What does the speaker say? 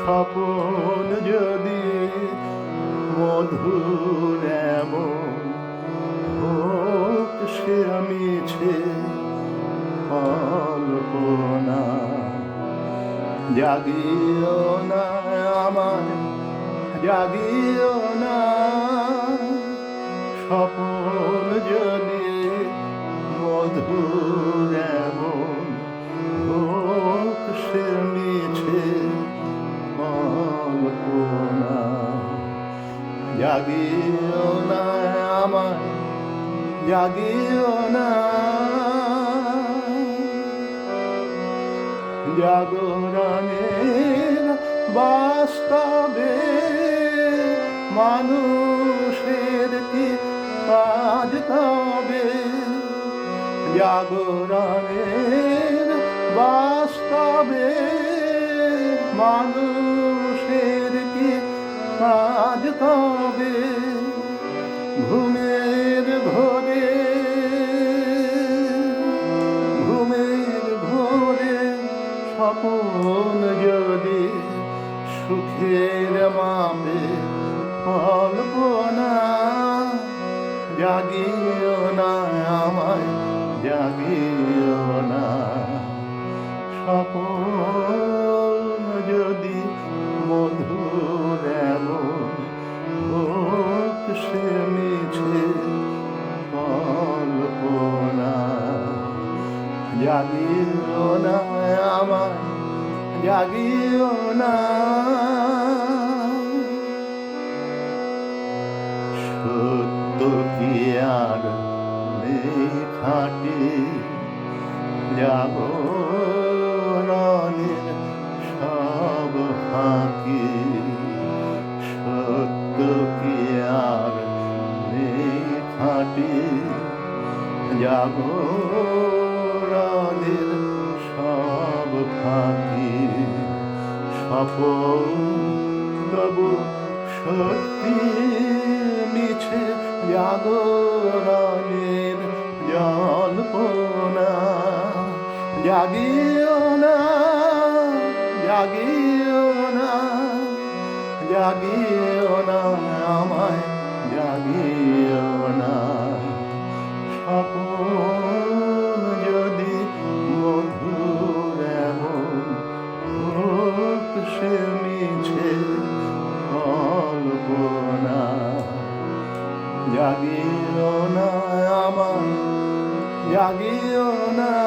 স্বপন যদি মধুর এমন হোক সে মিছে কল্পনা। জাগিও না আমার জাগিও না স্বপন জাগিও না আমার জাগিও না। জাগরণের বাস্তবে মানুষের কি কাজ তবে? জাগরণের বাস্তবে মানুষের ঘুমের ঘরে ঘুমের ঘরে স্বপন যদি সুখের মাপে কল্পনা, জাগিও না আমায়, জাগিও না স্বপন জাগিও না আমার, জাগিও না। সত্য কি আর খাটি জাগরণের সব ফাঁকি সত্য কি আর খাটি অপরাধের সব ফাঁকি সফল তব সত্যি না না জাগিও না আমায় জাগিও না। সপন জাগিও না আমার জাগিও না